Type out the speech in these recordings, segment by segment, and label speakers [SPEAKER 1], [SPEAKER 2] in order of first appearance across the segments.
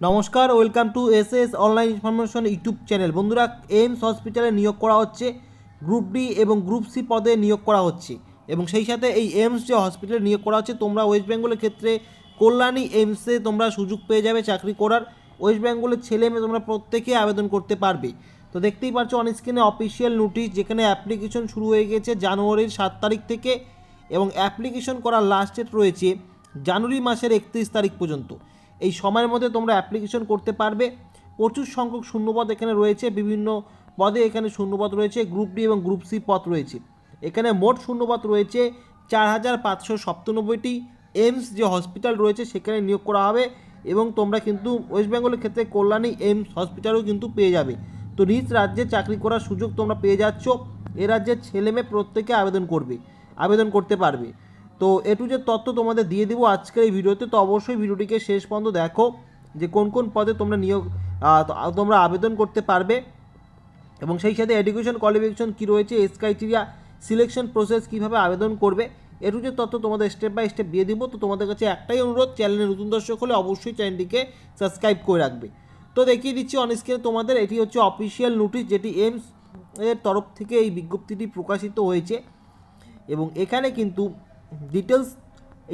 [SPEAKER 1] নমস্কার, welcome to S S online information YouTube channel. বন্ধুরা AIIMS হসপিটালে নিয়োগ করা হচ্ছে, গ্রুপ ডি এবং গ্রুপ সি পদে নিয়োগ করা হচ্ছে এবং সেই সাথে এই এইমস যে হসপিটালে নিয়োগ করা হচ্ছে, তোমরা ওয়েস্ট বেঙ্গলের ক্ষেত্রে কল্যাণী এইমসে তোমরা সুযোগ পেয়ে যাবে চাকরি করার। ওয়েস্ট বেঙ্গলের ছেলে মেয়ে তোমরা প্রত্যেকে আবেদন করতে পারবে। তো দেখতেই পাচ্ছ অন স্ক্রিনে অফিসিয়াল নোটিশ যেখানে অ্যাপ্লিকেশন শুরু হয়ে গেছে জানুয়ারির সাত তারিখ থেকে এবং অ্যাপ্লিকেশন করার লাস্ট ডেট রয়েছে জানুয়ারি মাসের একত্রিশ তারিখ পর্যন্ত। এই সময়ের মধ্যে তোমরা অ্যাপ্লিকেশন করতে পারবে। প্রচুর সংখ্যক শূন্যপদ এখানে রয়েছে, বিভিন্ন পদে এখানে শূন্যপদ রয়েছে গ্রুপ ডি এবং গ্রুপ সি পদ রয়েছে। এখানে মোট শূন্যপদ রয়েছে চার হাজার পাঁচশো সপ্তানব্বইটি। এইমস যে হসপিটাল রয়েছে, সেখানে নিয়োগ করা হবে এবং তোমরা কিন্তু ওয়েস্ট বেঙ্গলের ক্ষেত্রে কল্যাণী এইমস হসপিটালও কিন্তু পেয়ে যাবে। তো নিজ রাজ্যে চাকরি করার সুযোগ তোমরা পেয়ে যাচ্ছ। এ রাজ্যের ছেলে মেয়ে প্রত্যেকে আবেদন করবে, আবেদন করতে পারবে। তো এটু যে তথ্য তোমাদের দিয়ে দিব আজকের এই ভিডিওতে। তো অবশ্যই ভিডিওটিকে শেষ পর্যন্ত দেখো যে কোন কোন পদে তোমরা নিয়োগ তোমরা আবেদন করতে পারবে। এবং সেই সাথে এডুকেশন কোয়ালিফিকেশন কী রয়েছে এস ক্রাইটেরিয়া সিলেকশন প্রসেস কীভাবে আবেদন করবে এটু যে তথ্য তোমাদের স্টেপ বাই স্টেপ দিয়ে দিব। তো তোমাদের কাছে একটাই অনুরোধ চ্যানেলে নতুন দর্শক হলে অবশ্যই চ্যানেলটিকে সাবস্ক্রাইব করে রাখবে। তো দেখিয়ে দিচ্ছি অন স্ক্রিনে তোমাদের, এটি হচ্ছে অফিসিয়াল নোটিশ যেটি এমস এর তরফ থেকে এই বিজ্ঞপ্তিটি প্রকাশিত হয়েছে। এবং এখানে কিন্তু ডিটেলস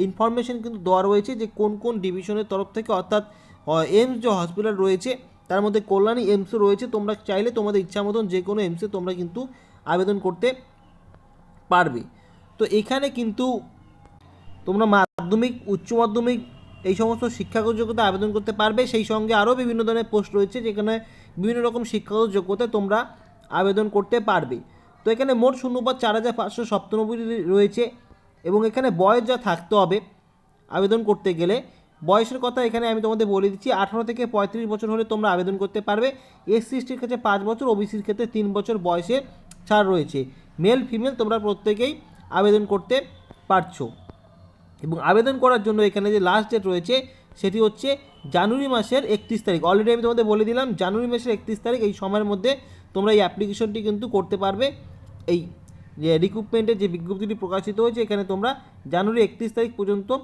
[SPEAKER 1] ইনফরমেশন কিন্তু দেওয়া রয়েছে যে কোন কোন ডিভিশনের তরফ থেকে অর্থাৎ এমস যে হসপিটাল রয়েছে, তার মধ্যে কল্যাণী এমসও রয়েছে, তোমরা চাইলে তোমাদের ইচ্ছা মতন যে কোনো এমসে তোমরা কিন্তু আবেদন করতে পারবে। তো এখানে কিন্তু তোমরা মাধ্যমিক, উচ্চ মাধ্যমিক এই সমস্ত শিক্ষাগত যোগ্যতা আবেদন করতে পারবে। সেই সঙ্গে আরও বিভিন্ন ধরনের পোস্ট রয়েছে, যেখানে বিভিন্ন রকম শিক্ষাগত যোগ্যতায় তোমরা আবেদন করতে পারবে। তো এখানে মোট শূন্যপদ চার হাজার পাঁচশো সপ্তানব্বই রয়েছে। এবং এখানে বয়স যা থাকতে হবে, আবেদন করতে গেলে, বয়সের কথা এখানে আমি তোমাদের বলে দিচ্ছি, আঠারো থেকে পঁয়ত্রিশ বছর হলে তোমরা আবেদন করতে পারবে এসসি এসটির ক্ষেত্রে পাঁচ বছর ও ওবিসির ক্ষেত্রে তিন বছর বয়সের ছাড় রয়েছে। মেল ফিমেল তোমরা প্রত্যেকেই আবেদন করতে পারছ। এবং আবেদন করার জন্য এখানে যে লাস্ট ডেট রয়েছে, সেটি হচ্ছে জানুয়ারি মাসের একত্রিশ তারিখ। অলরেডি আমি তোমাদের বলে দিলাম, জানুয়ারি মাসের একত্রিশ তারিখ, এই সময়ের মধ্যে তোমরা এই অ্যাপ্লিকেশনটি কিন্তু করতে পারবে, এই যে রিক্রুটমেন্টের যে বিজ্ঞপ্তিটি প্রকাশিত হয়েছে, এখানে তোমরা জানুয়ারি একত্রিশ তারিখ পর্যন্ত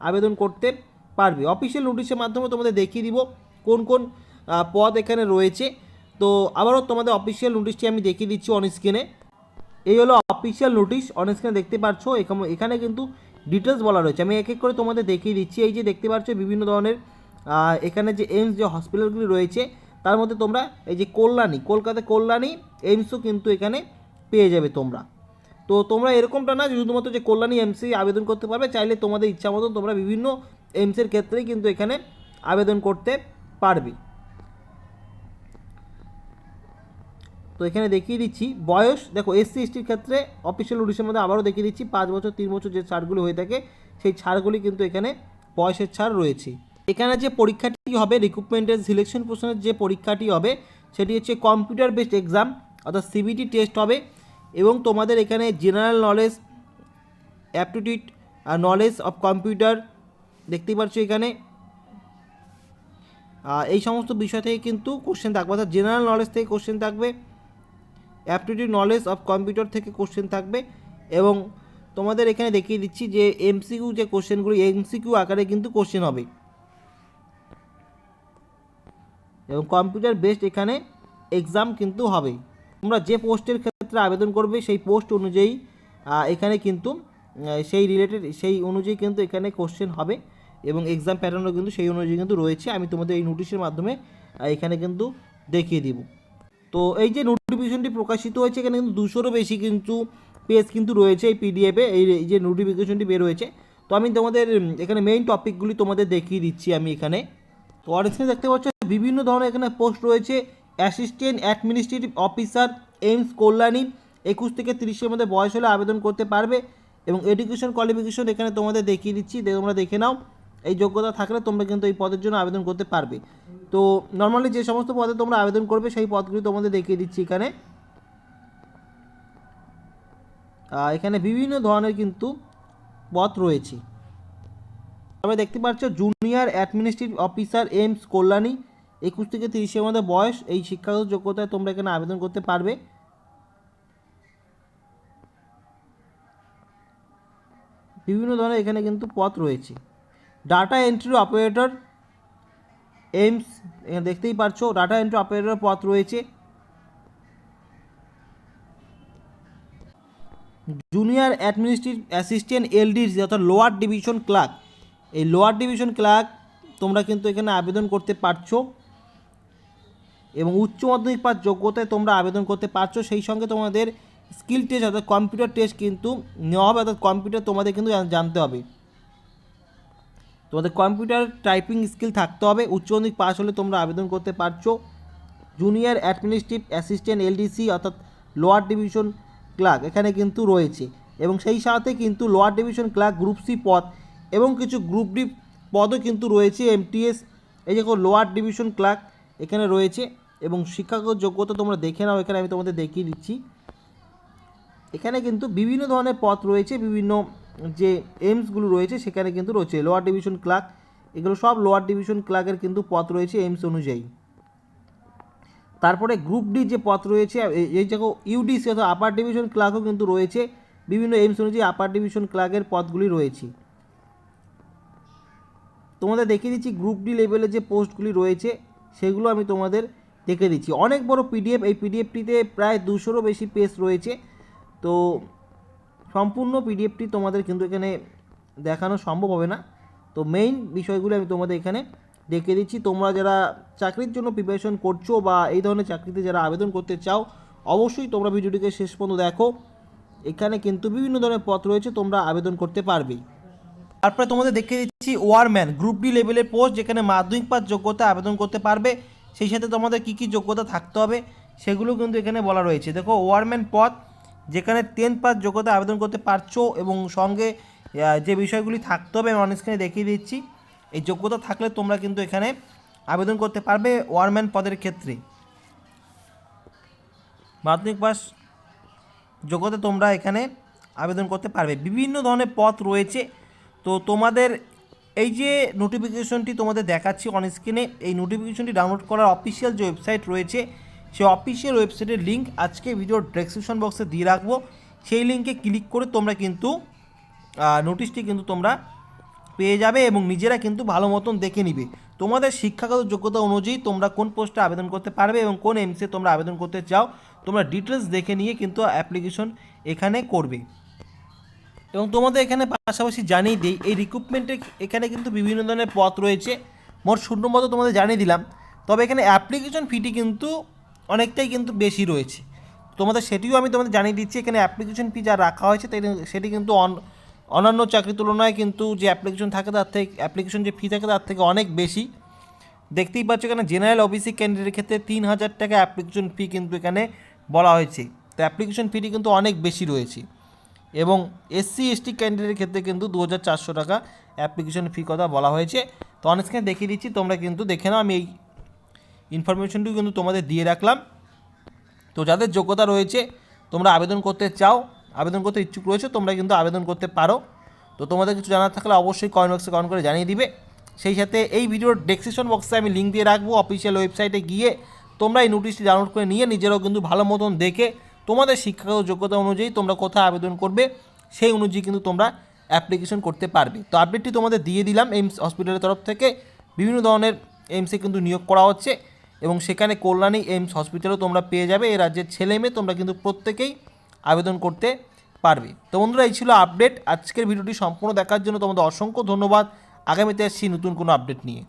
[SPEAKER 1] আবেদন করতে পারবে। অফিসিয়াল নোটিশের মাধ্যমে তোমাদের দেখিয়ে দিব কোন কোন পদ এখানে রয়েছে। তো আবারও তোমাদের অফিসিয়াল নোটিশটি আমি দেখিয়ে দিচ্ছি অন স্ক্রিনে এই হলো অফিসিয়াল নোটিশ অন স্ক্রিনে দেখতে পাচ্ছ এখানে- এখানে কিন্তু ডিটেলস বলা রয়েছে। আমি এক এক করে তোমাদের দেখিয়ে দিচ্ছি। এই যে দেখতে পাচ্ছ, বিভিন্ন ধরনের এখানে যে এইমস যে হসপিটালগুলি রয়েছে, তার মধ্যে তোমরা এই যে কল্যাণী কলকাতা কল্যাণী এইমসও কিন্তু এখানে পেয়ে যাবে তোমরা। তো তোমরা এরকমটা না যে শুধুমাত্র যে কল্যাণী এমসি আবেদন করতে পারবে, চাইলে তোমাদের ইচ্ছা মতন তোমরা বিভিন্ন এমসের ক্ষেত্রেই কিন্তু এখানে আবেদন করতে পারবে। তো এখানে দেখিয়ে দিচ্ছি, বয়স, দেখো এসসি এসটির ক্ষেত্রে অফিসিয়াল নোটিশের মধ্যে আবারও দেখিয়ে দিচ্ছি, পাঁচ বছর, তিন বছর যে ছাড়গুলি হয়ে থাকে, সেই ছাড়গুলি কিন্তু এখানে বয়সের ছাড় রয়েছে। এখানে যে পরীক্ষাটি হবে রিক্রুটমেন্টের সিলেকশন প্রশ্নের যে পরীক্ষাটি হবে, সেটি হচ্ছে কম্পিউটার বেসড এক্সাম অর্থাৎ সিবিটি টেস্ট হবে। এবং তোমাদের এখানে general knowledge aptitude knowledge of computer দেখতেই পাচ্ছ এখানে। এই সমস্ত বিষয় থেকে কিন্তু কোশ্চেন থাকবে, অর্থাৎ জেনারেল নলেজ থেকে কোশ্চেন থাকবে অ্যাপটিটিউড নলেজ অফ কম্পিউটার থেকে কোশ্চেন থাকবে, এবং তোমাদের এখানে দেখিয়ে দিচ্ছি যে এমসিকিউ যে কোশ্চেনগুলি এমসিকিউ আকারে কিন্তু কোশ্চেন হবে। এবং কম্পিউটার বেসড এখানে এক্সাম কিন্তু হবে। তোমরা যে পোস্টের ক্ষেত্রে আবেদন করবে সেই পোস্ট অনুযায়ী এখানে কিন্তু সেই রিলেটেড সেই অনুযায়ী কিন্তু এখানে কোশ্চেন হবে এবং এক্সাম প্যাটার্নও কিন্তু সেই অনুযায়ী কিন্তু রয়েছে। আমি তোমাদের এই নোটিশের মাধ্যমে এখানে কিন্তু দেখিয়ে দিব। তো এই যে নোটিফিকেশনটি প্রকাশিত হয়েছে, এখানে কিন্তু দুশোরও বেশি কিন্তু পেজ কিন্তু রয়েছে এই পিডিএফে এই যে নোটিফিকেশনটি বের হয়েছে। তো আমি তোমাদের এখানে মেইন টপিকগুলি তোমাদের দেখিয়ে দিচ্ছি আমি এখানে। তো অরিজিনাল দেখতে পাচ্ছ, বিভিন্ন ধরনের এখানে পোস্ট রয়েছে। Assistant administrative officer AIIMS Kalyani একুশ থেকে তিরিশের মধ্যে বয়স হলে আবেদন করতে পারবে এবং এডুকেশন কোয়ালিফিকেশন এখানে তোমাদের দেখিয়ে দিচ্ছি তোমরা দেখে নাও। এই যোগ্যতা থাকলে তোমরা কিন্তু এই পদের জন্য আবেদন করতে পারবে। তো নর্মালি যে সমস্ত পদে তোমরা আবেদন করবে, সেই পদগুলি তোমাদের দেখিয়ে দিচ্ছি এখানে। এখানে বিভিন্ন ধরনের কিন্তু পদ রয়েছে। তবে দেখতে পাচ্ছ junior administrative officer AIIMS Kalyani একুশ থেকে তিরিশের মধ্যে বয়স, এই শিক্ষাগত যোগ্যতায় তোমরা এখানে আবেদন করতে পারবে। বিভিন্ন ধরনের এখানে কিন্তু পথ রয়েছে। ডাটা এন্ট্রি অপারেটর এইমস এখানে দেখতেই পারছ ডাটা এন্ট্রি অপারেটর পথ রয়েছে। জুনিয়র অ্যাডমিনিস্ট্রেটিভ অ্যাসিস্ট্যান্ট এলডিসি অর্থাৎ লোয়ার ডিভিশন ক্লার্ক এই লোয়ার ডিভিশন ক্লার্ক তোমরা কিন্তু এখানে আবেদন করতে পারছ। এবং উচ্চ মাধ্যমিক পাস যোগ্যতায় তোমরা আবেদন করতে পারছ। সেই সঙ্গে তোমাদের স্কিল টেস্ট অর্থাৎ কম্পিউটার টেস্ট কিন্তু নেওয়া হবে, অর্থাৎ কম্পিউটার তোমাদের কিন্তু জানতে হবে। তোমাদের কম্পিউটার টাইপিং স্কিল থাকতে হবে। উচ্চ মাধ্যমিক পাস হলে তোমরা আবেদন করতে পারছ। জুনিয়র অ্যাডমিনিস্ট্রেটিভ অ্যাসিস্ট্যান্ট এলডিসি অর্থাৎ লোয়ার ডিভিশন ক্লার্ক এখানে কিন্তু রয়েছে। এবং সেই সাথে কিন্তু lower division clerk group C পদ এবং কিছু গ্রুপ ডি পদও কিন্তু রয়েছে এমটিএস এই দেখো লোয়ার ডিভিশন ক্লার্ক এখানে রয়েছে। এবং শিক্ষাগত যোগ্যতা তোমরা দেখে নাও, এখানে আমি তোমাদের দেখিয়ে দিচ্ছি। এখানে কিন্তু বিভিন্ন ধরনের পথ রয়েছে, বিভিন্ন যে এইমসগুলো রয়েছে, সেখানে কিন্তু রয়েছে লোয়ার ডিভিশন ক্লার্ক এগুলো সব লোয়ার ডিভিশন ক্লার্কের কিন্তু পথ রয়েছে এইমস অনুযায়ী। তারপরে গ্রুপ ডি যে পথ রয়েছে এই- দেখো ইউডিসি অর্থাৎ আপার ডিভিশন ক্লার্কও কিন্তু রয়েছে। বিভিন্ন এইমস অনুযায়ী আপার ডিভিশন ক্লার্কের পদগুলি রয়েছে। তোমাদের দেখিয়ে দিচ্ছি গ্রুপ ডি লেভেলে যে পোস্টগুলি রয়েছে, সেগুলো আমি তোমাদের দেখে দিচ্ছি। অনেক বড় পিডিএফ এই পিডিএফটিতে প্রায় দুশোরও বেশি পেজ রয়েছে। তো সম্পূর্ণ পিডিএফটি তোমাদের কিন্তু এখানে দেখানো সম্ভব হবে না। তো মেইন বিষয়গুলো আমি তোমাদের এখানে দেখিয়ে দিচ্ছি। তোমরা যারা চাকরির জন্য প্রিপারেশন করছ বা এই ধরনের চাকরিতে যারা আবেদন করতে চাও, অবশ্যই তোমরা ভিডিওটিকে শেষ পর্যন্ত দেখো। এখানে কিন্তু বিভিন্ন ধরনের পথ রয়েছে, তোমরা আবেদন করতে পারবে তারপরে তোমাদের দেখিয়ে দিচ্ছি ওয়ারম্যান গ্রুপ ডি লেভেলের পোস্ট যেখানে মাধ্যমিক পাস যোগ্যতা আবেদন করতে পারবে। সেই সাথে তোমাদের কী কী যোগ্যতা থাকতে হবে সেগুলো কিন্তু এখানে বলা রয়েছে। দেখো, ওয়ারম্যান পদ, যেখানে টেন্থ পাস যোগ্যতা আবেদন করতে পারছ এবং সঙ্গে যে বিষয়গুলি থাকতে হবে আমি অন স্ক্রিনে দেখিয়ে দিচ্ছি। এই যোগ্যতা থাকলে তোমরা কিন্তু এখানে আবেদন করতে পারবে ওয়ারম্যান পদের ক্ষেত্রে। মাধ্যমিক পাস যোগ্যতা তোমরা এখানে আবেদন করতে পারবে। বিভিন্ন ধরনের পথ রয়েছে। তো তোমাদের এই যে নোটিফিকেশনটি তোমাদের দেখাচ্ছি অন স্ক্রিনে এই নোটিফিকেশনটি ডাউনলোড করার অফিসিয়াল যে ওয়েবসাইট রয়েছে সেই অফিসিয়াল ওয়েবসাইটের লিঙ্ক আজকে ভিডিওর ডেসক্রিপশন বক্সে দিয়ে রাখব। সেই লিঙ্কে ক্লিক করে তোমরা কিন্তু নোটিশটি কিন্তু তোমরা পেয়ে যাবে এবং নিজেরা কিন্তু ভালো মতন দেখে নিবে। তোমাদের শিক্ষাগত যোগ্যতা অনুযায়ী তোমরা কোন পোস্টে আবেদন করতে পারবে এবং কোন এমসে তোমরা আবেদন করতে চাও, তোমরা ডিটেলস দেখে নিয়ে কিন্তু অ্যাপ্লিকেশন এখানে করবে। এবং তোমাদের এখানে পাশাপাশি জানিয়ে দিই, এই রিক্রুটমেন্টে এখানে কিন্তু বিভিন্ন ধরনের পথ রয়েছে। মোট শূন্য মতো তোমাদের জানিয়ে দিলাম। তবে এখানে অ্যাপ্লিকেশন ফিটি কিন্তু অনেকটাই কিন্তু বেশি রয়েছে। তোমাদের সেটিও আমি তোমাদের জানিয়ে দিচ্ছি, এখানে অ্যাপ্লিকেশন ফি যা রাখা হয়েছে, তাই- সেটি কিন্তু অন- অন্যান্য চাকরির তুলনায় কিন্তু যে অ্যাপ্লিকেশন থাকে তার থেকে অ্যাপ্লিকেশন যে ফি থাকে তার থেকে অনেক বেশি। দেখতেই পাচ্ছ এখানে জেনারেল ওবিসি ক্যান্ডিডেটের ক্ষেত্রে তিন হাজার টাকা অ্যাপ্লিকেশন ফি কিন্তু এখানে বলা হয়েছে। তো অ্যাপ্লিকেশন ফিটি কিন্তু অনেক বেশি রয়েছে। এবং এসসি এসটি ক্যান্ডিডেটের ক্ষেত্রে কিন্তু দু হাজার চারশো টাকা অ্যাপ্লিকেশন ফি কথা বলা হয়েছে। তো অনেক দেখিয়ে দিচ্ছি, তোমরা কিন্তু দেখে নাও, আমি এই ইনফরমেশনটিও কিন্তু তোমাদের দিয়ে রাখলাম। তো যাদের যোগ্যতা রয়েছে, তোমরা আবেদন করতে চাও, আবেদন করতে ইচ্ছুক রয়েছে, তোমরা কিন্তু আবেদন করতে পারো। তো তোমাদের কিছু জানার থাকলে অবশ্যই কমেন্ট বক্সে কমেন্ট করে জানিয়ে দিবে। সেই সাথে এই ভিডিওর ডেসক্রিপশন বক্সে আমি লিঙ্ক দিয়ে রাখব অফিসিয়াল ওয়েবসাইটে গিয়ে তোমরা এই নোটিশটি ডাউনলোড করে নিয়ে নিজেরাও কিন্তু ভালো মতন দেখে তোমাদের শিক্ষাগত যোগ্যতা অনুযায়ী তোমরা কোথায় আবেদন করবে, সেই অনুযায়ী কিন্তু তোমরা অ্যাপ্লিকেশন করতে পারবে। তো আপডেটটি তোমাদের দিয়ে দিলাম, এইমস হসপিটালের তরফ থেকে। বিভিন্ন ধরনের এইমসে কিন্তু নিয়োগ করা হচ্ছে এবং সেখানে কল্যাণী এইমস হসপিটালও তোমরা পেয়ে যাবে। এই রাজ্যের ছেলে মেয়ে তোমরা কিন্তু প্রত্যেকেই আবেদন করতে পারবে। তো বন্ধুরা, এই ছিল আপডেট আজকের ভিডিওটি সম্পূর্ণ দেখার জন্য তোমাদের অসংখ্য ধন্যবাদ। আগামীতে আসছি নতুন কোনো আপডেট নিয়ে।